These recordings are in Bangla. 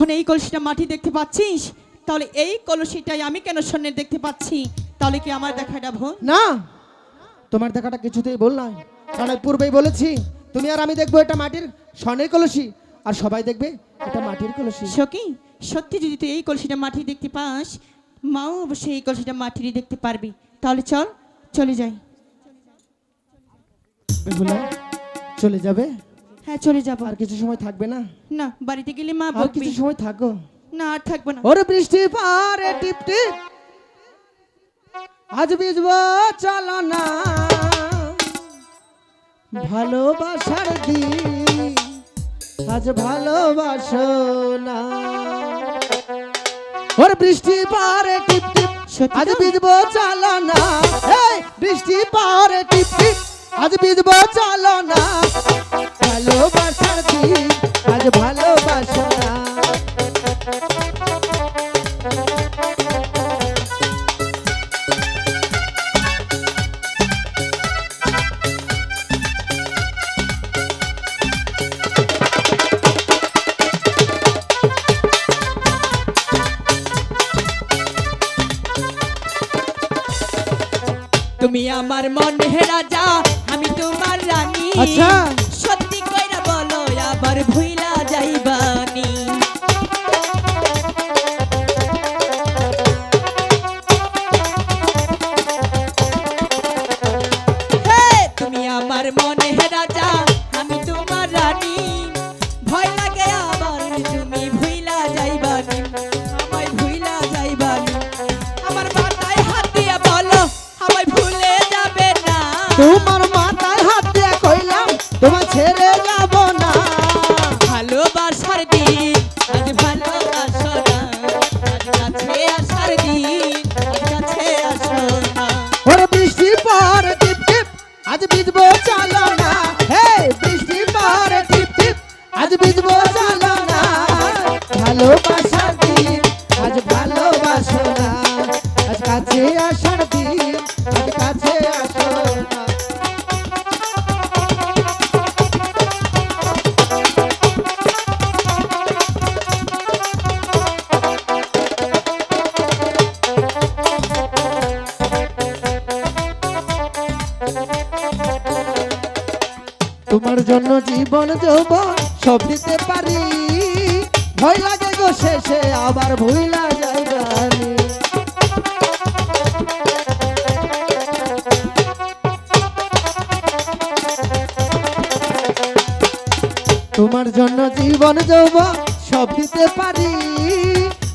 এখন এই কলসিটা মাটি দেখতে পাচ্ছিস? তাহলে এই কলসিটাই আমি কেন স্বর্ণের দেখতে পাচ্ছি? তাহলে কি আমার দেখাটা ভুল? না। তোমার দেখাটা কিছুতেই বল নয়। কারণ আমি পূর্বেই বলেছি তুমি আর আমি দেখব এটা মাটির স্বর্ণের কলসি আর সবাই দেখবে এটা মাটির কলসি। সখী সত্যি যদি তুই এই কলসিটা মাটি দেখতে পাস মাও অবশ্যই এই কলসিটা মাটিরই দেখতে পারবি। তাহলে চল চলে যাই। চলে যাবে। হ্যাঁ চলে যাব। আর কিছু সময় থাকবে না? না বাড়িতে গেলে মা আর বকবি। কিছু সময় থাকো। না আর থাকব না। ওরে বৃষ্টি পারে টিপ টিপ আজ বিজব চলো না ভালোবাসার দিন। আজ ভালোবাসো না। ওরে বৃষ্টি পারে টিপ টিপ আজ? বিজব চলো না বৃষ্টি পারে টিপ টিপ আজ বিজব চলো না। ভালোবাসার দিন আজ ভালোবাসো তুমি আমার মনে রাজা আমি তোমার রানী। আচ্ছা। সত্যি কইরা বলো আবার ভুইলা যাইবানি তুমি আমার মনে রাজা আমি তোমার রানী। ছেড়ে যাব না। ভালোবাসার দিন, আজ ভালোবাসো না। আজ কাছে আসার দিন, আজ হে, বৃষ্টি পর টিপ টিপ, আজ ভিজবো তোমার জন্য জীবন যৌবন সব দিতে পারি। ভয় লাগে গো শেষে, আবার ভুইলা যাইবানি তোমার জন্য জীবন যৌবন সব দিতে পারি।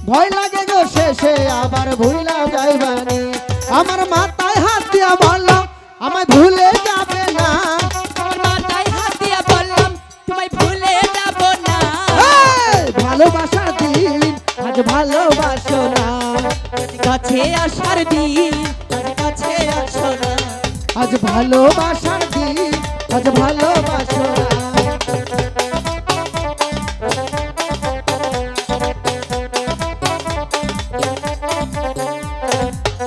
ভয় লাগে গো শেষে, আবার ভুইলা যাইবানি আমার মাথায় হাত দিয়া বলল আমায় ভুলে কাছে আসার দিন আজ কাছে আসো না আজ ভালোবাসার দিন আজ ভালোবাসো না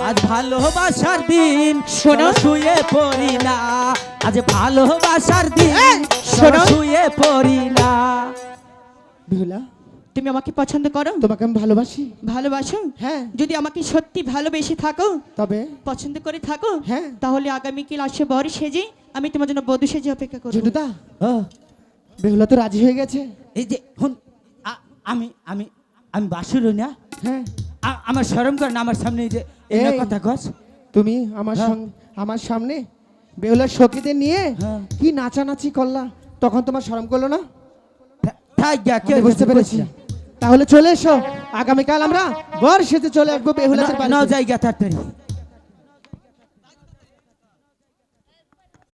আজ ভালোবাসার দিন শোনো। শুয়ে পড়ি না আজ ভালোবাসার দিন শোনো। শুয়ে পড়ি না বিহুলা তুমি আমাকে পছন্দ করো? তোমাকে আমি ভালোবাসি। ভালোবাসো? হ্যাঁ। যদি আমাকে সত্যি ভালোবেসে থাকো তবে? পছন্দ করে থাকো হ্যাঁ। তাহলে আগামীকাল আসে বর সেজে আমি তোমার জন্য বধূ সেজে অপেক্ষা করব। জুটুদা ও, বেহুলা তো রাজি হয়ে গেছে। এই যে হুন আমি আমি আমি বাসুর না? হ্যাঁ। আমার শরম করে না আমার সামনে এই যে এই কথা কস। তুমি আমার হ্যাঁ। সঙ্গ আমার সামনে বেহুলার সখীদের নিয়ে হ্যাঁ। কি নাচানাচি করলা? তখন তোমার শরম করল না? বুঝতে পেরেছি। তাহলে চলে এসো। আগামীকাল আমরা বর সেতে চলে আসব বেহুলা ন জায়গা তাড়াতাড়ি।